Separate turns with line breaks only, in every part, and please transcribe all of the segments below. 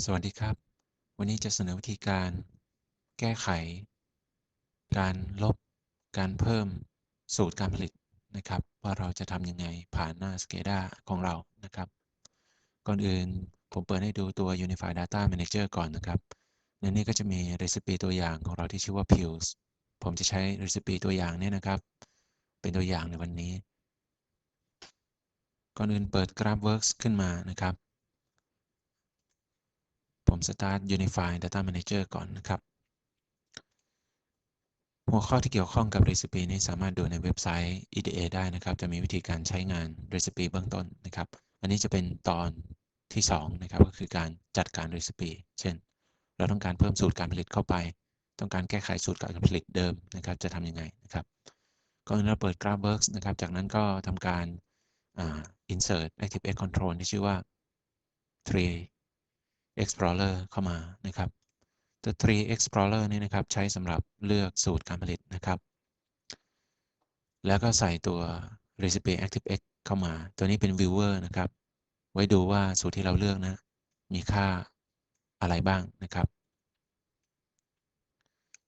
สวัสดีครับ วันนี้จะเสนอวิธีการ แก้ไข การลบ การเพิ่มสูตรการผลิตนะครับ ว่าเราจะทำยังไงผ่านหน้า SCADA ของเรานะครับ ก่อนอื่นผมเปิดให้ดูตัว Unified Data Manager ก่อนนะครับ ในนี้ก็จะมี recipe ตัวอย่างของเราที่ชื่อว่า Pills ผมจะใช้ recipe ตัวอย่างนี้นะครับ เป็นตัวอย่างในวันนี้ ก่อนอื่นเปิด GraphWorks ขึ้นมานะครับ ผม start Unified Data Manager ก่อนนะครับ หัวข้อที่เกี่ยวข้องกับ Recipe นี้สามารถดูในเว็บไซต์ EDA ได้นะครับ จะมีวิธีการใช้งาน Recipe เบื้องต้นนะครับ อันนี้จะเป็นตอนที่ 2 นะครับ ก็คือการจัดการ Recipe เช่น เราต้องการเพิ่มสูตรการผลิตเข้าไป ต้องการแก้ไขสูตรการผลิตเดิมนะครับ จะทำยังไงนะครับก่อนเราเปิด GraphWorks นะครับ จากนั้นก็ทำการ insert ActiveX Control ที่ชื่อว่า tree Explorer เข้ามานะครับตัว tree Explorer นี่นะครับใช้สำหรับเลือกสูตรการผลิตนะครับ แล้วก็ใส่ตัว recipe ActiveX เข้ามา ตัวนี้เป็น viewer นะครับ ไว้ดูว่าสูตรที่เราเลือกนะ มีค่าอะไรบ้างนะครับ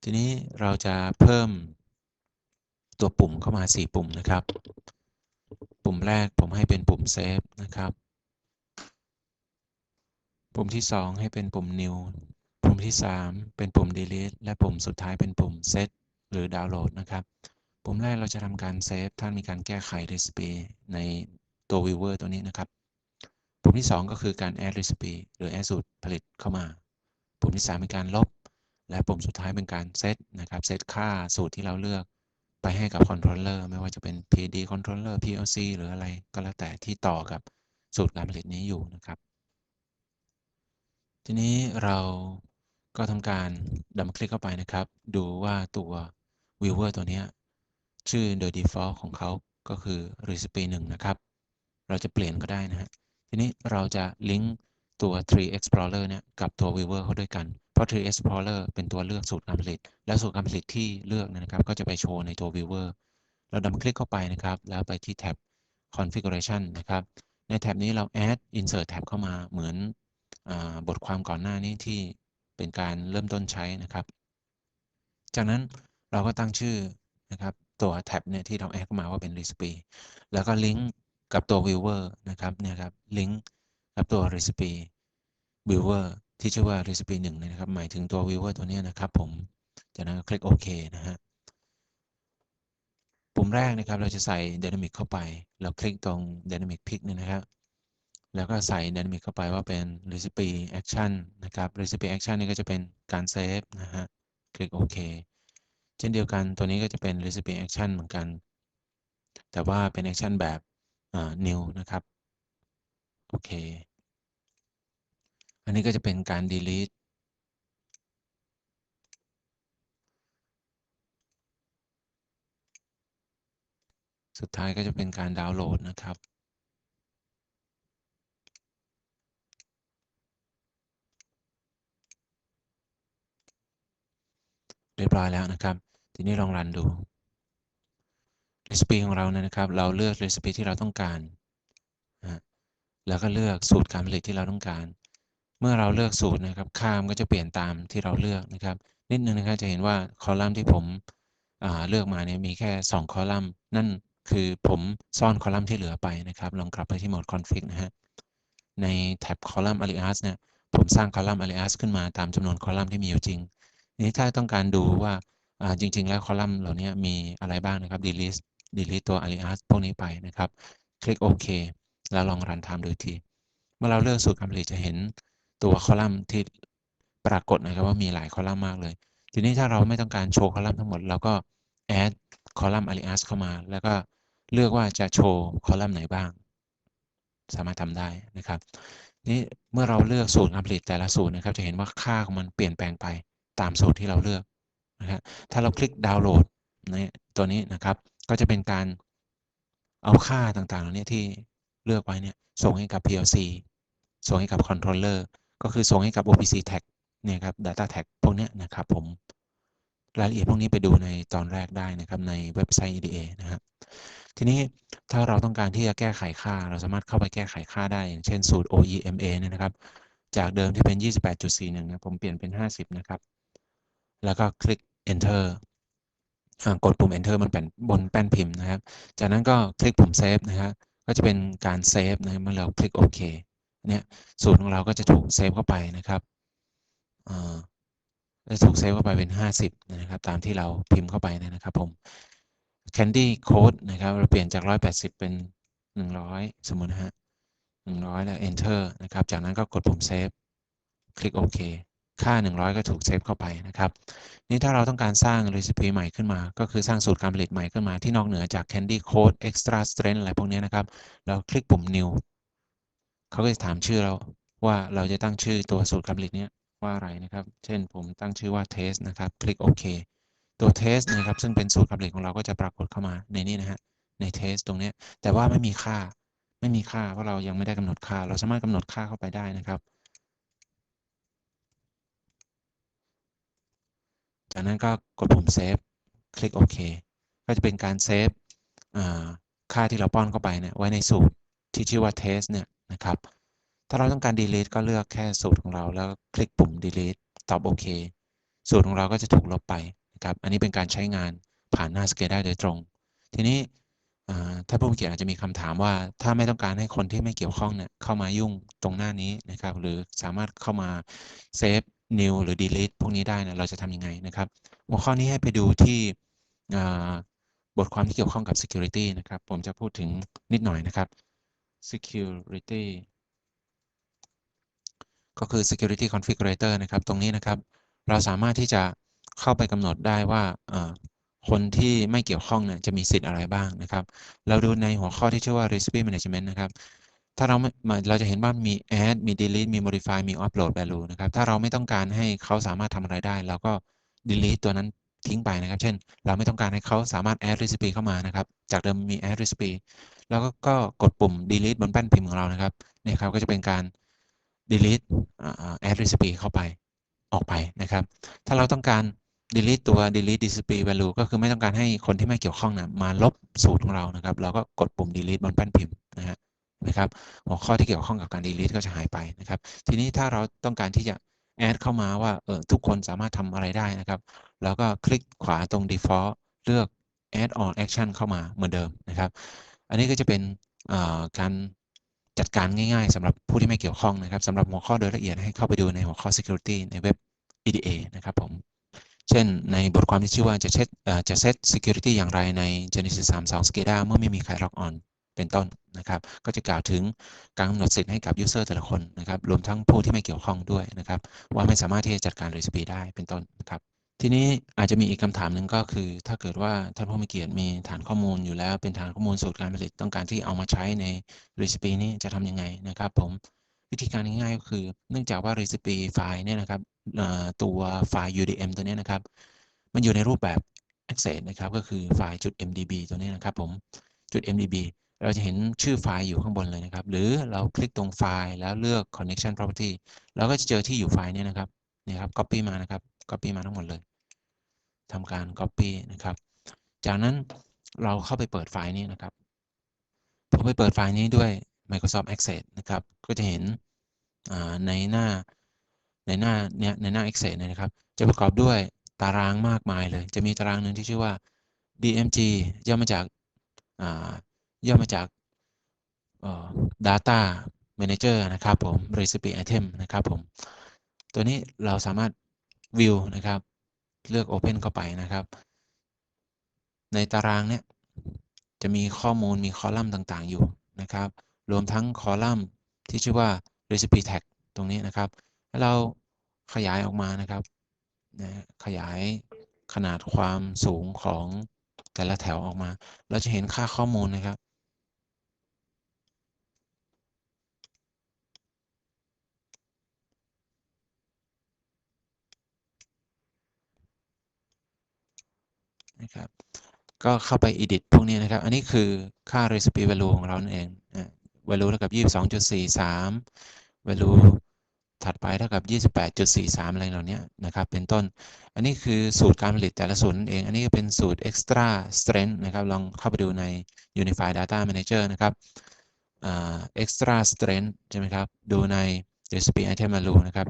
ทีนี้เราจะเพิ่มตัวปุ่มเข้ามา 4 ปุ่มนะครับ ปุ่มแรกผมให้เป็นปุ่ม save นะครับ ปุ่มที่ 2 ให้เป็นปุ่ม new ปุ่มที่ 3 เป็นปุ่ม delete และปุ่มสุดท้ายเป็นปุ่ม set หรือ download นะครับ ปุ่มแรกเราจะทำการ save ถ้ามีการแก้ไข recipe ในตัว viewer ตัวนี้นะครับ ปุ่มที่ 2 ก็คือการ add recipe หรือ add สูตรผลิตเข้ามา ปุ่มที่ 3 เป็นการลบ และปุ่มสุดท้ายเป็นการ set นะครับ set ค่าสูตรที่เราเลือกไปให้กับ controller ไม่ว่าจะเป็น PD controller PLC หรืออะไรก็แล้วแต่ที่ต่อกับสูตรการผลิตนี้อยู่นะครับ ทีนี้เราก็ทำการดับคลิกเข้าไปนะครับ ดูว่าตัว viewer ตัวนี้ ชื่อโดย default ของเขาก็คือ recipe 1 นะครับ เราจะเปลี่ยนก็ได้นะฮะ ทีนี้เราจะลิงก์ตัว tree explorer เนี่ยกับตัว viewer เข้าด้วยกัน เพราะ tree explorer เป็นตัวเลือกสูตรการผลิต และสูตรการผลิตที่เลือกนะครับ ก็จะไปโชว์ในตัว viewer เราดับคลิกเข้าไปนะครับ แล้วไปที่แท็บ configuration นะครับ ในแท็บนี้เรา add insert tab เข้ามาเหมือน บทความก่อนหน้านี้ที่เป็นการเริ่มต้นใช้นะครับ จากนั้นเราก็ตั้งชื่อนะครับตัวแท็บเนี่ยที่เราแอดเข้ามาว่าเป็น recipe แล้วก็ลิงก์กับตัว viewer นะครับเนี่ยครับลิงก์กับตัว recipe viewer ที่ชื่อว่า recipe 1นะครับ หมายถึงตัว viewer ตัวนี้นะครับ ผม จากนั้นก็คลิกโอเคนะฮะปุ่มแรกนะครับเราจะใส่ dynamic เข้าไป เราคลิกตรง dynamic pick นี่นะครับ แล้วก็ใส่ dynamic เข้าไปว่าเป็น recipe action นะครับ recipe action นี่ก็จะเป็นการเซฟนะฮะ คลิกโอเค เช่นเดียวกันตัวนี้ก็จะเป็น recipe action เหมือนกัน แต่ว่าเป็น action แบบ new นะครับ โอเค อันนี้ก็จะเป็นการ delete สุดท้ายก็จะเป็นการดาวน์โหลดนะครับ รียบร้อยแล้วนะครับ ทีนี้ลองรันดู recipe ของเราเนี่ยนะครับ เราเลือก recipe ที่เราต้องการ แล้วก็เลือกสูตรการผลิตที่เราต้องการ เมื่อเราเลือกสูตรนะครับ ค่ามันก็จะเปลี่ยนตามที่เราเลือกนะครับ นิดนึงนะครับจะเห็นว่าคอลัมน์ที่ผมเลือกมาเนี่ยมีแค่ 2 คอลัมน์ นั่นคือผมซ่อนคอลัมน์ที่เหลือไปนะครับ ลองกลับไปที่โหมด config นะฮะ ในแท็บคอลัมน์ alias เนี่ย ผมสร้างคอลัมน์ alias ขึ้นมาตามจำนวนคอลัมน์ที่มีอยู่จริง นี้ถ้าต้องการดูว่าจริง ๆ แล้วคอลัมน์เหล่านี้มีอะไรบ้างนะครับ delete delete ตัว alias พวกนี้ไปนะครับ คลิกโอเคแล้วลองรันไทม์ดูที เมื่อเราเลือกสูตรการผลิตจะเห็นตัวคอลัมน์ที่ปรากฏนะครับว่ามีหลายคอลัมน์มากเลย ทีนี้ถ้าเราไม่ต้องการโชว์คอลัมน์ทั้งหมดเราก็ add คอลัมน์ alias เข้ามา แล้วก็เลือกว่าจะโชว์คอลัมน์ไหนบ้าง สามารถทำได้นะครับ นี่เมื่อเราเลือกสูตรการผลิตแต่ละสูตรนะครับ จะเห็นว่าค่าของมันเปลี่ยนแปลงไป ตามสูตรที่เราเลือกนะครับถ้าเราคลิกดาวน์โหลดในตัวนี้นะครับ ก็จะเป็นการเอาค่าต่างๆเหล่านี้ที่เลือกไว้เนี่ยส่งให้กับ PLC ส่งให้กับ controller ก็คือส่งให้กับ OPC tag เนี่ยครับ data tag พวกนี้นะครับผมรายละเอียดพวกนี้ไปดูในตอนแรกได้นะครับในเว็บไซต์ EDA นะครับทีนี้ถ้าเราต้องการที่จะแก้ไขค่า เราสามารถเข้าไปแก้ไขค่าได้ อย่างเช่นสูตร OEMA เนี่ยนะครับ จากเดิมที่เป็น 28.41นะผมเปลี่ยนเป็น 50 นะครับ แล้วก็คลิก enter กดปุ่ม enter มันเป็นบนแป้นพิมพ์นะครับ จากนั้นก็คลิกปุ่ม save นะครับก็จะเป็นการเซฟนะครับเมื่อเราคลิกโอเคเนี่ยสูตรของเราก็จะถูกเซฟเข้าไปนะครับอ่าจะถูกเซฟเข้าไปเป็น 50นะครับ ตามที่เราพิมพ์เข้าไปนะครับผม Candy Code นะครับ เราเปลี่ยนจาก 180 เป็น 100 สมมตินะฮะ100 แล้ว Enter นะครับ จากนั้นก็กดปุ่ม Save คลิกโอเค ค่า 100 ก็ถูกเซฟเข้าไปนะครับ นี่ถ้าเราต้องการสร้าง recipe ใหม่ขึ้นมา ก็คือสร้างสูตรการผลิตใหม่ขึ้นมาที่นอกเหนือจาก Candy Code Extra Strength อะไรพวกนี้นะครับ เราคลิกปุ่ม New เขาก็จะถามชื่อเราว่าเราจะตั้งชื่อตัวสูตรการผลิตนี้ว่าอะไรนะครับ เช่นผมตั้งชื่อว่า Test นะครับ คลิกโอเคตัว Test นะครับ ซึ่งเป็นสูตรการผลิตของเราก็จะปรากฏเข้ามาในนี้นะฮะ ใน Test ตรงนี้ แต่ว่าไม่มีค่า ไม่มีค่า เพราะเรายังไม่ได้กำหนดค่า เราสามารถกำหนดค่าเข้าไปได้นะครับ จากนั้นก็กดปุ่ม Save คลิกโอเคก็จะเป็นการเซฟค่าที่เราป้อนเข้าไปเนี่ยไว้ในสูตรที่ชื่อว่า test เนี่ยนะครับ ถ้าเราต้องการ delete ก็เลือกแค่สูตรของเราแล้วคลิกปุ่ม delete ตอบโอเคสูตรของเราก็จะถูกลบไปนะครับ อันนี้เป็นการใช้งานผ่านหน้า SCADA โดยตรง ทีนี้ถ้าผู้เขียนอาจจะมีคำถามว่า ถ้าไม่ต้องการให้คนที่ไม่เกี่ยวข้องเนี่ยเข้ามายุ่งตรงหน้านี้นะครับ หรือสามารถเข้ามา save new หรือ delete พวกนี้ได้นะเราจะทำยังไงนะครับ หัวข้อนี้ให้ไปดูที่บทความที่เกี่ยวข้องกับ security นะครับ ผมจะพูดถึงนิดหน่อยนะครับ security ก็คือ security configurator นะครับ ตรงนี้นะครับ เราสามารถที่จะเข้าไปกำหนดได้ว่าคนที่ไม่เกี่ยวข้องเนี่ยจะมีสิทธิ์อะไรบ้างนะครับ เราดูในหัวข้อที่ชื่อว่า recipe management นะครับ ถ้าเราเราจะเห็นว่ามี add มี delete มี modify มี upload value นะครับ ถ้าเราไม่ต้องการให้เขาสามารถทำอะไรได้ เราก็ delete ตัวนั้นทิ้งไปนะครับ เช่น เราไม่ต้องการให้เขาสามารถ add recipe เข้ามานะครับ จากเดิมมี add recipe แล้วก็ก็กดปุ่ม delete บนแป้นพิมพ์ของเรานะครับเนี่ยครับก็จะเป็นการ delete add recipe เข้าไปออกไปนะครับ ถ้าเราต้องการ delete ตัว delete recipe value ก็คือไม่ต้องการให้คนที่ไม่เกี่ยวข้องนะมาลบสูตรของเรานะครับ เราก็กดปุ่ม delete บนแป้นพิมพ์นะฮะ นะครับ หัวข้อที่เกี่ยวข้องกับการ delete ก็จะหายไปนะครับ ทีนี้ถ้าเราต้องการที่จะ add เข้ามาว่าเออทุกคนสามารถทำอะไรได้นะครับ แล้วก็คลิกขวาตรง default เลือก add on action เข้ามาเหมือนเดิมนะครับ อันนี้ก็จะเป็นการจัดการง่ายๆสำหรับผู้ที่ไม่เกี่ยวข้องนะครับสำหรับหัวข้อโดยละเอียดให้เข้าไปดูในหัวข้อ security ในเว็บ EDA นะครับผมเช่นในบทความที่ชื่อว่าจะเช็ดจะเซต security อย่างไรใน Genesis 32 SCADA เมื่อไม่มีใคร log on เป็นต้นนะครับ ก็จะกล่าวถึงการกำหนดสิทธิ์ให้กับ user แต่ละคนนะครับ รวมทั้งผู้ที่ไม่เกี่ยวข้องด้วยนะครับ ว่าไม่สามารถที่จะจัดการ recipe ได้เป็นต้นนะครับ ทีนี้อาจจะมีอีกคำถามหนึ่งก็คือ ถ้าเกิดว่าท่านผู้มีเกียรติมีฐานข้อมูลอยู่แล้ว เป็นฐานข้อมูลสูตรการผลิตต้องการที่เอามาใช้ใน recipe นี้จะทำยังไงนะครับ ผมวิธีการง่ายๆก็คือ เนื่องจากว่า recipe ไฟล์เนี่ยนะครับตัวไฟล์ UDM ตัวนี้นะครับ มันอยู่ในรูปแบบ access นะครับ ก็คือไฟล์จุด .mdb ตัวนี้นะครับผมจุด .mdb เราจะเห็นชื่อไฟล์อยู่ข้างบนเลยนะครับ หรือเราคลิกตรงไฟล์แล้วเลือก connection property เราก็จะเจอที่อยู่ไฟล์นี้นะครับนี่ครับ copy มานะครับ copy มาทั้งหมดเลยทำการ copy นะครับ จากนั้นเราเข้าไปเปิดไฟล์นี้นะครับพอไปเปิดไฟล์นี้ด้วย Microsoft Access นะครับ ก็จะเห็นในหน้าในหน้าเนี้ยในหน้า Access เนี่ยนะครับ จะประกอบด้วยตารางมากมายเลย จะมีตารางหนึ่งที่ชื่อว่า DMG ย่อมาจาก ย่อมาจาก data manager นะครับผม recipe item นะครับผม ตัวนี้เราสามารถ view นะครับ เลือก open เข้าไปนะครับ ในตารางเนี้ยจะมีข้อมูลมีคอลัมน์ต่างๆ อยู่นะครับ รวมทั้งคอลัมน์ที่ชื่อว่า recipe tag ตรงนี้นะครับแล้วเราขยายออกมานะครับนะขยายขนาดความสูงของแต่ละแถวออกมา เราจะเห็นค่าข้อมูลนะครับ นะครับ ก็เข้าไป edit พวกนี้นะครับ อันนี้คือค่า recipe value ของเราเอง value เท่ากับ 22.43 value ถัดไปเท่ากับ 28.43 อะไรเหล่านี้นะครับ เป็นต้น อันนี้คือสูตรการผลิตแต่ละสูตรนั่นเอง อันนี้ก็เป็นสูตร extra strength นะครับ ลองเข้าไปดูใน unified data manager นะครับ extra strength ใช่ไหมครับ ดูใน recipe item value นะครับ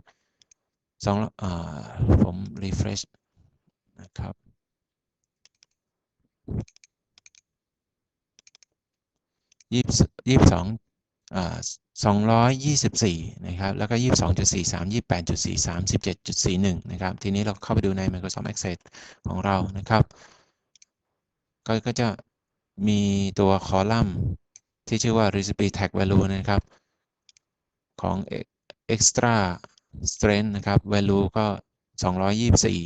สองอผม refresh นะครับ ยี่สิบสองสองร้อยยี่สิบสี่นะครับ แล้วก็ยี่สิบสองจุดสี่สามยี่แปดจุดสี่สามสิบเจ็ดจุดสี่หนึ่งนะครับ ทีนี้เราเข้าไปดูใน Microsoft Access ของเรานะครับ ก็ก็จะมีตัวคอลัมน์ที่ชื่อว่า recipe tag value นะครับ ของ extra strength นะครับ value ก็ 224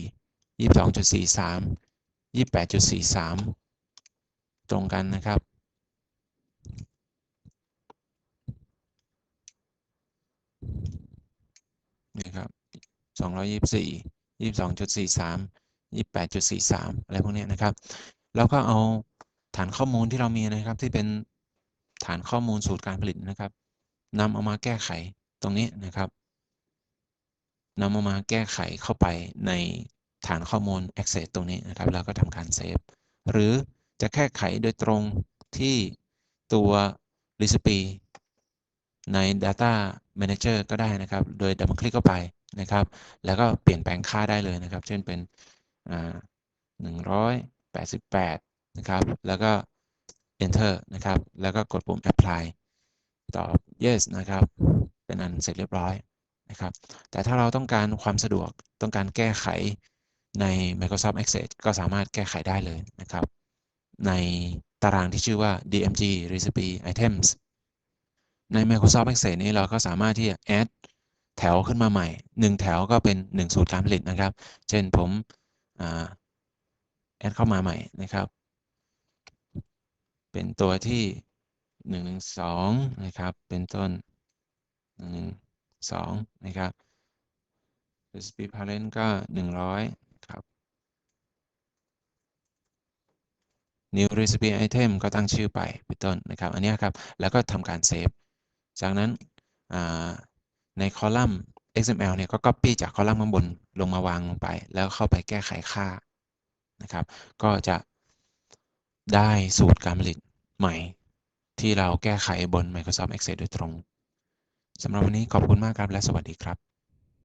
22.43 28.43 ตรงกันนะครับนี่ครับ224 22.43 28.43 อะไรพวกนี้นะครับ แล้วก็เอาฐานข้อมูลที่เรามีนะครับที่เป็นฐานข้อมูลสูตรการผลิตนะครับนำเอามาแก้ไขตรงนี้นะครับนำเอามาแก้ไขเข้าไปใน ฐานข้อมูล Access ตรงนี้นะครับ แล้วก็ทำการเซฟหรือจะแก้ไขโดยตรงที่ตัว recipe ใน Data Manager ก็ได้นะครับ โดยดับเบิลคลิกเข้าไปนะครับ แล้วก็เปลี่ยนแปลงค่าได้เลยนะครับ เช่นเป็นหนึ่งร้อยแปดสิบแปดนะครับ แล้วก็ enter นะครับ แล้วก็กดปุ่ม apply ตอบ yes นะครับ เป็นอันเสร็จเรียบร้อยนะครับ แต่ถ้าเราต้องการความสะดวก ต้องการแก้ไข ใน Microsoft Access ก็สามารถแก้ไขได้เลยนะครับ ในตารางที่ชื่อว่า DMG Recipe Items ใน Microsoft Access นี้เราก็สามารถที่จะ add แถวขึ้นมาใหม่ 1 แถวก็เป็น 1 สูตรการผลิตนะครับ เช่นผมแอดเข้ามาใหม่นะครับ เป็นตัวที่1 2นะครับ เป็นต้น1 2 นะครับ recipe parent ก็ 100 ครับ new recipe item ก็ตั้งชื่อไปเป็นต้นนะครับ อันนี้ครับ แล้วก็ทำการเซฟ จากนั้นในคอลัมน์ XML เนี่ยก็ copy จากคอลัมน์ข้างบนลงมาวางลงไป แล้วเข้าไปแก้ไขค่านะครับ ก็จะได้สูตรการผลิตใหม่ ที่เราแก้ไขบน Microsoft Excel โดยตรงสำหรับวันนี้ขอบคุณมากครับ และสวัสดีครับ